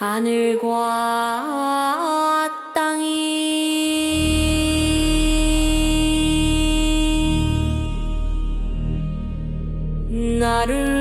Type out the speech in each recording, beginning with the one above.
하늘과 땅이. 나를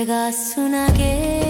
내가 순하게